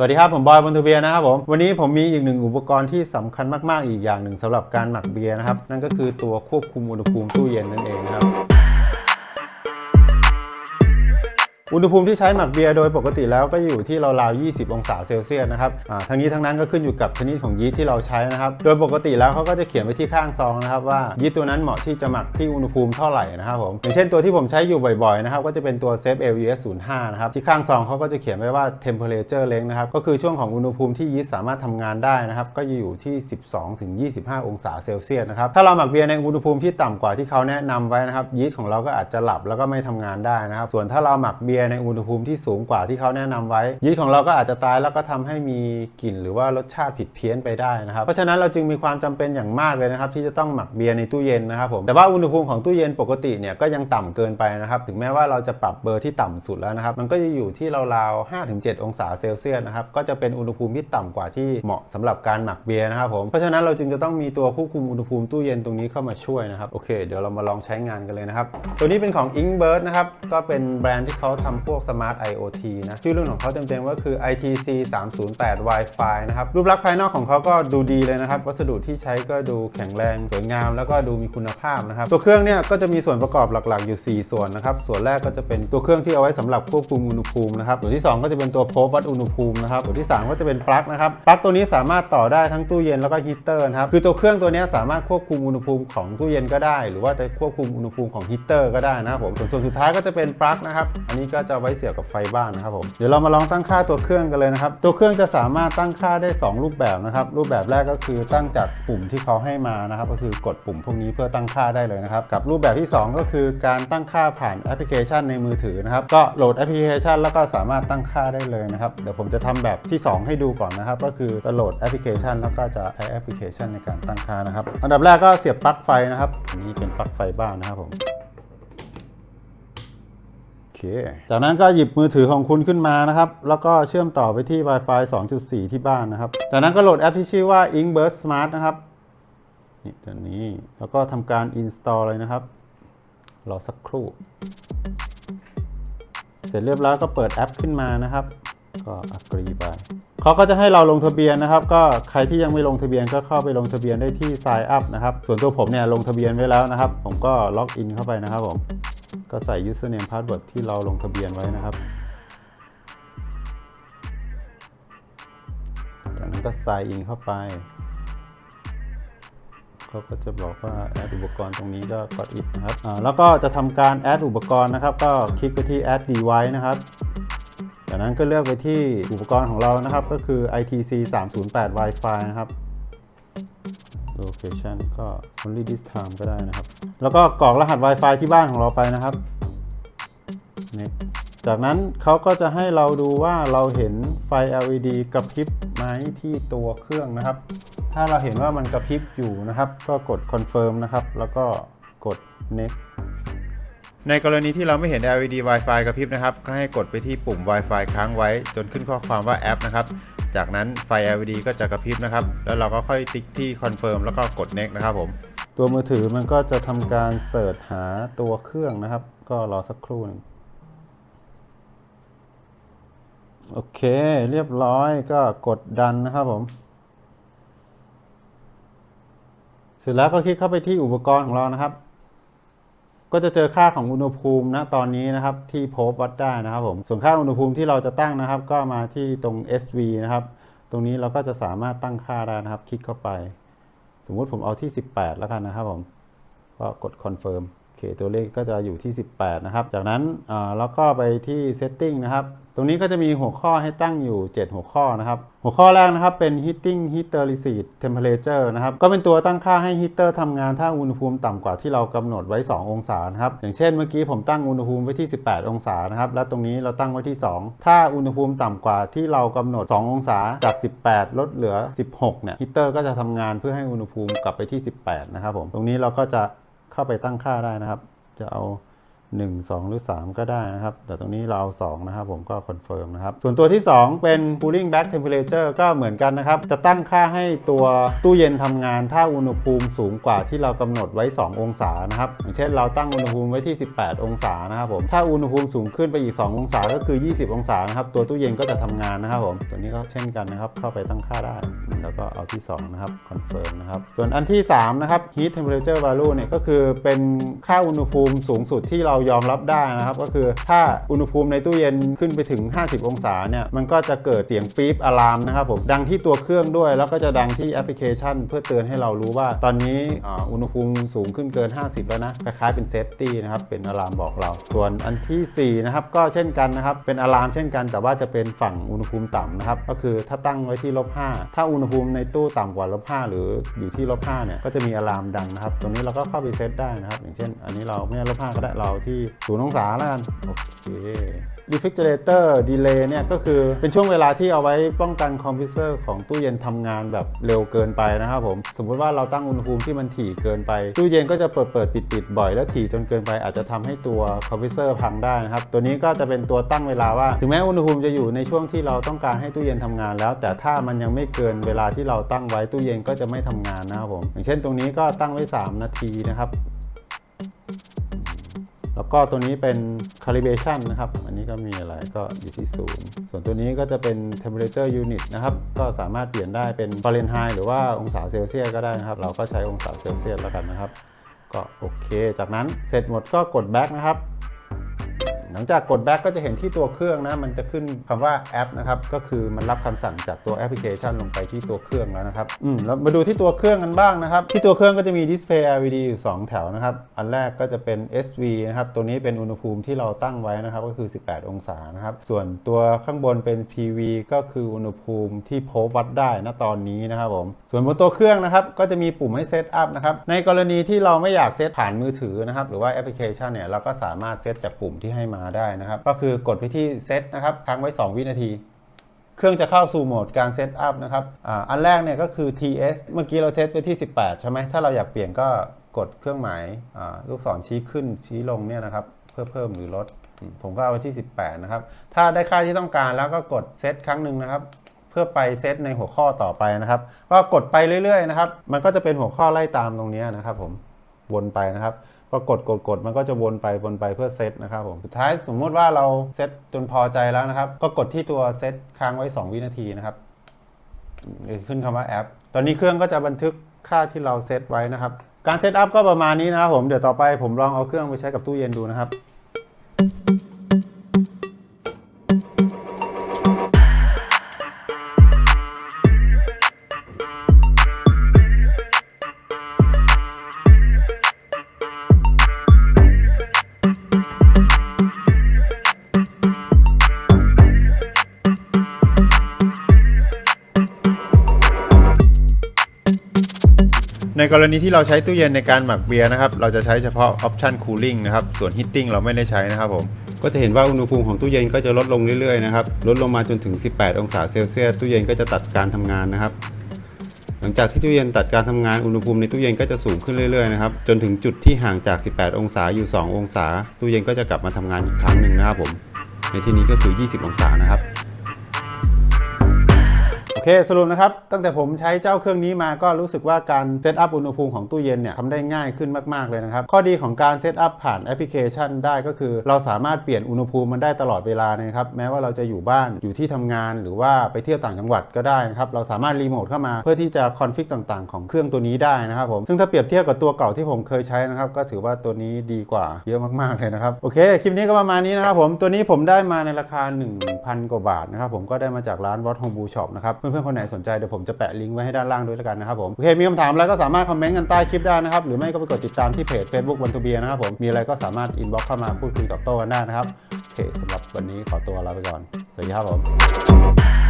สวัสดีครับผมบอยบนทูเบียนะครับผมวันนี้ผมมีอีกหนึ่งอุปกรณ์ที่สำคัญมาก ๆ อีกอย่างหนึ่งสำหรับการหมักเบียร์นะครับ นั่นก็คือตัวควบคุมอุณหภูมิตู้เย็นนั่นเองนะครับ อุณหภูมิที่ใช้หมักเบียร์โดยปกติแล้วก็อยู่ที่ราวๆ 20 องศาเซลเซียสนะครับทั้งนี้ทั้งนั้นก็ขึ้นอยู่กับชนิดของยีสต์ที่เราใช้นะครับ โดยปกติแล้วเขาก็จะเขียนไว้ที่ข้างซองนะครับว่ายีสต์ตัวนั้นเหมาะที่จะหมักที่อุณหภูมิเท่าไหร่นะครับผมอย่างเช่นตัวที่ผมใช้อยู่บ่อยๆนะครับก็จะเป็นตัวเซฟ LES 05นะครับที่ข้างซองเขาก็จะเขียนไว้ว่า temperature range นะครับก็คือช่วงของอุณหภูมิที่ยีสต์สามารถทำงานได้นะครับก็จะอยู่ที่ 12ถึง25 องศาเซลเซียสนะครับถ้าเราหมักเบียร์ในอุณหภูมิที่ต่ำกว่าที่เขาแนะนำไว้นะครับยีสต์ของเราก็อาจจะหลับแล้วก็ไม่ทำงานได้นะครับส่วนถ้าเราหมักเบียร์ในอุณหภูมิที่สูงกว่าที่เขาแนะนำไว้ ยีสต์ของเราก็อาจจะตายแล้วก็ทำให้มีกลิ่นหรือว่ารสชาติผิดเพี้ยนไปได้นะครับ เพราะฉะนั้นเราจึงมีความจำเป็นอย่างมากเลยนะครับที่จะต้องหมักเบียร์ในตู้เย็นนะครับผมแต่ว่าอุณหภูมิของตู้เย็นปกติเนี่ยก็ยังต่ำเกินไปนะครับถึงแม้ว่าเราจะปรับเบอร์ที่ต่ำสุดแล้วนะครับมันก็จะอยู่ที่ราวๆ5-7 องศาเซลเซียสนะครับก็จะเป็นอุณหภูมิที่ต่ำกว่าที่เหมาะสำหรับการหมักเบียร์นะครับผมเพราะฉะนั้นเราจึงจะต้องมีตัวควบคุมอุณหภูมิตู้เย็นตรงนี้เข้ามาช่วยนะครับโอเค เดี๋ยวเรามาลองใช้งานกันเลยนะครับตัวนี้เป็นของ Inkbird นะครับก็เป็นแบรนด์ที่เขาทำพวก Smart IoT นะชื่อเรื่องของเขาเต็มๆก็คือ ITC 308 Wi-Fi นะครับ รูปลักษณ์ภายนอกของเขาก็ดูดีเลยนะครับ วัสดุที่ใช้ก็ดูแข็งแรงสวยงาม แล้วก็ดูมีคุณภาพนะครับ ตัวเครื่องเนี่ยก็จะมีส่วนประกอบหลักๆอยู่ 4 ส่วนนะครับ ส่วนแรกก็จะเป็นตัวเครื่องที่เอาไว้สำหรับควบคุมอุณหภูมินะครับ ส่วนที่ 2 ก็จะเป็นตัวโพบวัดอุณหภูมินะครับ ส่วนที่ 3 ก็จะเป็นปลั๊กนะครับ ปลั๊กตัวนี้สามารถต่อได้ทั้งตู้เย็นแล้วก็ฮีเตอร์นะครับ คือตัวเครื่องตัวนี้สามารถควบคุมอุณหภูมิของตู้เย็นก็ได้ หรือว่าจะควบคุมอุณหภูมิของฮีเตอร์ก็ได้นะครับผม ส่วนส่วนสุดท้ายก็จะเป็นปลั๊กนะครับ อันนี้ก็จะไว้เสียบกับไฟบ้านนะครับผมเดี๋ยวเรามาลองตั้งค่าตัวเครื่องกันเลยนะครับ ตัวเครื่องจะสามารถตั้งค่าได้ 2 รูปแบบนะครับ รูปแบบแรกก็คือตั้งจากปุ่มที่เขาให้มานะครับ ก็คือกดปุ่มพวกนี้เพื่อตั้งค่าได้เลยนะครับ กับรูปแบบที่ 2 ก็คือการตั้งค่าผ่านแอปพลิเคชันในมือถือนะครับ ก็โหลดแอปพลิเคชัน แล้วก็สามารถตั้งค่าได้เลยนะครับ เดี๋ยวผมจะทำแบบที่ 2 ให้ดูก่อนนะครับ ก็คือจะโหลดแอปพลิเคชัน แล้วก็จะใช้แอปพลิเคชันในการตั้งค่านะครับ อันดับแรกก็เสียบปลั๊กไฟนะครับ อันนี้เป็นปลั๊กไฟบ้านนะครับผม เค จากนั้นก็หยิบมือถือของคุณขึ้นมานะครับ แล้วก็เชื่อมต่อไปที่ Wi-Fi 2.4 ที่บ้านนะครับ จากนั้นก็โหลดแอปที่ชื่อว่า Inkburst Smart นะครับ นี่ตัวนี้ แล้วก็ทำการ install เลยนะครับ รอสักครู่ เสร็จเรียบร้อยก็เปิดแอปขึ้นมานะครับ ก็ agree ไปเขาก็จะให้เราลงทะเบียนนะครับ ก็ใครที่ยังไม่ลงทะเบียนก็เข้าไปลงทะเบียนได้ที่ sign up นะครับ ส่วนตัวผมเนี่ยลงทะเบียนไว้แล้วนะครับ ผมก็ล็อกอินเข้าไปนะครับผม ก็ใส่ username password ที่เราลงทะเบียนไว้นะครับ จากนั้นก็ sign in เข้าไป เขาก็จะบอกว่า add อุปกรณ์ตรงนี้ก็ กด it นะครับ แล้วก็จะทำการ add อุปกรณ์นะครับ ก็คลิกไปที่ add device นะครับจากนั้นก็เลือกไปที่อุปกรณ์ของเรานะครับ ก็คือ ITC 308 Wi-Fi นะครับ location ก็ only this time ก็ได้นะครับ แล้วก็กรอกรหัส Wi-Fi ที่บ้านของเราไปนะครับ Next จากนั้นเขาก็จะให้เราดูว่าเราเห็นไฟ LED กระพริบไหมที่ตัวเครื่องนะครับ ถ้าเราเห็นว่ามันกระพริบอยู่นะครับ ก็กด confirm นะครับ แล้วก็กด next ในกรณีที่เราไม่เห็น LED Wi-Fi กระพริบนะครับ ก็ให้กดไปที่ปุ่ม Wi-Fi ค้างไว้ จนขึ้นข้อความว่าแอปนะครับ จากนั้นไฟ LED ก็จะกระพริบนะครับ แล้วเราก็ค่อยติ๊กที่ confirm แล้วก็กด next นะครับผม ตัวมือถือมันก็จะทำการเสิร์ชหาตัวเครื่องนะครับ ก็รอสักครู่หนึงโอเค เรียบร้อยก็กดดันนะครับผม เสร็จแล้วก็คลิกเข้าไปที่อุปกรณ์ของเรานะครับ ก็จะเจอค่าของอุณหภูมินะตอนนี้นะครับที่พบวัดได้นะครับผมส่วนค่าอุณหภูมิที่เราจะตั้งนะครับ ก็มาที่ตรง SV นะครับ ตรงนี้เราก็จะสามารถตั้งค่าได้นะครับ คลิกเข้าไป สมมุติผมเอาที่ 18 แล้วกันนะครับผมก็กด confirm โอเคตัวเลขก็จะอยู่ที่ 18 นะครับ จากนั้นเราก็ไปที่ setting นะครับ รงนี้ก็จะมีหัวข้อให้ตั้งอยู่ 7 หัวข้อนะครับ หัวข้อแรกนะครับเป็น heating heater receipt temperature นะครับ ก็เป็นตัวตั้งค่าให้ heater ทำงานถ้าอุณหภูมิต่ำกว่าที่เรากำหนดไว้ 2 องศานะครับ อย่างเช่นเมื่อกี้ผมตั้งอุณหภูมิไว้ที่ 18 องศานะครับ แล้วตรงนี้เราตั้งไว้ที่ 2 ถ้าอุณหภูมิต่ำกว่าที่เรากำหนด 2 องศาจาก 18 ลดเหลือ 16 เนี่ย heater ก็จะทำงานเพื่อให้อุณหภูมิกลับไปที่ 18 นะครับผม ตรงนี้เราก็จะเข้าไปตั้งค่าได้นะครับ จะเอา 1 2 หรือ 3 ก็ได้นะครับ แต่ตรงนี้เราเอา2นะครับผมก็คอนเฟิร์มนะครับ ส่วนตัวที่ 2 เป็น cooling back temperature ก็เหมือนกันนะครับ จะตั้งค่าให้ตัวตู้เย็นทำงาน ถ้าอุณหภูมิสูงกว่าที่เรากำหนดไว้ 2 องศานะครับ อย่างเช่นเราตั้งอุณหภูมิไว้ที่ 18 องศานะครับผม ถ้าอุณหภูมิสูงขึ้นไปอีก 2 องศาก็คือ 20 องศานะครับ ตัวตู้เย็นก็จะทำงานนะครับผม ตัวนี้ก็เช่นกันนะครับ เข้าไปตั้งค่าได้ แล้วก็เอาที่ 2 นะครับคอนเฟิร์มนะครับ ส่วนอันที่ 3 นะครับ heat temperature value เนี่ยก็คือเป็นค่าอุณหภูมิสูงสุดที่เรายอมรับได้นะครับ ก็คือถ้าอุณหภูมิในตู้เย็นขึ้นไปถึง 50 องศาเนี่ยมันก็จะเกิดเสียงปี๊บอะลามนะครับผมดังที่ตัวเครื่องด้วย แล้วก็จะดังที่แอปพลิเคชัน เพื่อเตือนให้เรารู้ว่า ตอนนี้อุณหภูมิสูงขึ้นเกิน 50 แล้วนะคล้ายๆเป็นเซฟตี้นะครับเป็นอะลามบอกเรา ส่วนอันทีสี่4นะครับก็เช่นกันนะครับเป็นอะลามเช่นกัน แต่ว่าจะเป็นฝั่งอุณหภูมิต่ำนะครับก็คือถ้าตั้งไว้ที่ลบ5ถ้าอุณหภูมิในตู้ต่ำกว่าลบ5หรืออยู่ที่ลบ5เนี่ยก็จะมีอะลามดังนะครับตรงนี้เราก็เข้าไปเซตได้นะครับอย่างเช่น อันนี้เราไม่ลบ5ก็ได้เราท0องศาแล้วกันโอเค refrigerator delay เนี่ยก็คือเป็นช่วงเวลาที่เอาไว้ป้องกันคอมพิวเตอร์ของตู้เย็นทำงานแบบเร็วเกินไปนะครับผม สมมุติว่าเราตั้งอุณหภูมิที่มันถี่เกินไป ตู้เย็นก็จะเปิดเปิดปิดปิดบ่อยและถี่จนเกินไปอาจจะทำให้ตัวคอมพิวเตอร์พังได้นะครับ ตัวนี้ก็จะเป็นตัวตั้งเวลาว่า ถึงแม้อุณหภูมิจะอยู่ในช่วงที่เราต้องการให้ตู้เย็นทำงานแล้ว แต่ถ้ามันยังไม่เกินเวลาที่เราตั้งไว้ตู้เย็นก็จะไม่ทำงานนะครับผมอย่างเช่นตรงนี้ก็ตั้งไว้ 3 นาทีนะครับ แล้วก็ตัวนี้เป็น calibration นะครับ อันนี้ก็มีอะไรก็อยู่ที่ศูนย์ส่วนตัวนี้ก็จะเป็น temperature unit นะครับ ก็สามารถเปลี่ยนได้เป็นฟาเรนไฮต์หรือว่าองศาเซลเซียสก็ได้นะครับ เราก็ใช้องศาเซลเซียสแล้วกันนะครับ ก็โอเค จากนั้นเสร็จหมดก็กด back นะครับ หลังจากกด back ก็จะเห็นที่ตัวเครื่องนะ มันจะขึ้นคำว่าแอปนะครับ ก็คือมันรับคำสั่งจากตัวแอปพลิเคชันลงไปที่ตัวเครื่องแล้วนะครับ อืมแล้วมาดูที่ตัวเครื่องกันบ้างนะครับ ที่ตัวเครื่องก็จะมีดิสเพย์ LED อยู่ 2 แถวนะครับ อันแรกก็จะเป็น SV นะครับ ตัวนี้เป็นอุณหภูมิที่เราตั้งไว้นะครับ ก็คือ 18 องศานะครับ ส่วนตัวข้างบนเป็น PV ก็คืออุณหภูมิที่โพบวัดได้ณตอนนี้นะครับผม ส่วนบนตัวเครื่องนะครับ ก็จะมีปุ่มให้เซตอัพนะครับ ในกรณีที่เราไม่อยากเซตผ่านมือถือนะครับ หรือว่าแอปพลิเคชันเนี่ย เราก็สามารถเซตจากปุ่มที่ให้มาได้นะครับ ก็คือกดไปที่เซตนะครับค้างไว้ 2 วินาที เครื่องจะเข้าสู่โหมดการเซตอัพนะครับออันแรกเนี่ยก็คือ TS เมื่อกี้เราเทสไปที่ 18 ใช่ไหมถ้าเราอยากเปลี่ยนก็กดเครื่องหมายลูกศรชี้ขึ้นชี้ลงเนี่ยนะครับเพื่อเพิ่มหรือลดผมก็เอาไว้ที่ 18 นะครับ ถ้าได้ค่าที่ต้องการแล้วก็กดเซตครั้งหนึ่งนะครับ เพื่อไปเซตในหัวข้อต่อไปนะครับ ก็กดไปเรื่อยๆนะครับ มันก็จะเป็นหัวข้อไล่ตามตรงนี้นะครับ ผมวนไปนะครับ ก็กดกดกดมันก็จะวนไปวนไปเพื่อเซตนะครับผมสุดท้ายสมมติว่าเราเซตจนพอใจแล้วนะครับ ก็กดที่ตัวเซตค้างไว้ 2 วินาทีนะครับเดี๋ยวขึ้นคำว่าแอป ตอนนี้เครื่องก็จะบันทึกค่าที่เราเซตไว้นะครับ การเซตอัพก็ประมาณนี้นะครับผมเดี๋ยวต่อไปผมลองเอาเครื่องไปใช้กับตู้เย็นดูนะครับ กรณีที่เราใช้ตู้เย็นในการหมักเบียร์นะครับ เราจะใช้เฉพาะออปชัน cooling นะครับ ส่วน heating เราไม่ได้ใช้นะครับผม ก็จะเห็นว่าอุณหภูมิของตู้เย็นก็จะลดลงเรื่อยๆนะครับ ลดลงมาจนถึง 18 องศาเซลเซียส ตู้เย็นก็จะตัดการทำงานนะครับ หลังจากที่ตู้เย็นตัดการทำงาน อุณหภูมิในตู้เย็นก็จะสูงขึ้นเรื่อยๆนะครับ จนถึงจุดที่ห่างจาก 18 องศาอยู่ 2 องศา ตู้เย็นก็จะกลับมาทำงานอีกครั้งหนึ่งนะครับผม ในที่นี้ก็คือ 20 องศานะครับ เคสรุปนะครับ ตั้งแต่ผมใช้เจ้าเครื่องนี้มาก็รู้สึกว่าการเซตอัพอุณหภูมิของตู้เย็นเนี่ยทำได้ง่ายขึ้นมาก ๆ เลยนะครับ ข้อดีของการเซตอัพผ่านแอปพลิเคชันได้ก็คือ เราสามารถเปลี่ยนอุณหภูมิมันได้ตลอดเวลานะครับแม้ว่าเราจะอยู่บ้านอยู่ที่ทำงานหรือว่าไปเที่ยวต่างจังหวัดก็ได้นะครับเราสามารถรีโมทเข้ามาเพื่อที่จะคอนฟิกต่างๆ ของเครื่องตัวนี้ได้นะครับผมซึ่งถ้าเปรียบเทียบกับตัวเก่าที่ผมเคยใช้นะครับก็ถือว่าตัวนี้ดีกว่าเยอะมากๆเลยนะครับโอเคคลิปนี้ก็ประมาณนี้นะครับผมตัวนี้ผมได้มาในราคา 1,000 กว่าบาทนะครับผมก็ได้มาจากร้านวอตโฮมบูช็อปนะครับเพื่อนๆคนไหนสนใจเดี๋ยวผมจะแปะลิงก์ไว้ให้ด้านล่างด้วยแล้วกันนะครับผมโอเคมีคำถามอะไรก็สามารถคอมเมนต์กันใต้คลิปได้นะครับหรือไม่ก็ไปกดติดตามที่เพจ Facebook วันทูเบียนะครับผมมีอะไรก็สามารถอินบ็อกเข้ามาพูดคุยตอบโต้กันได้นะครับโอเคสำหรับวันนี้ขอตัวลาไปก่อนสวัสดีครับผม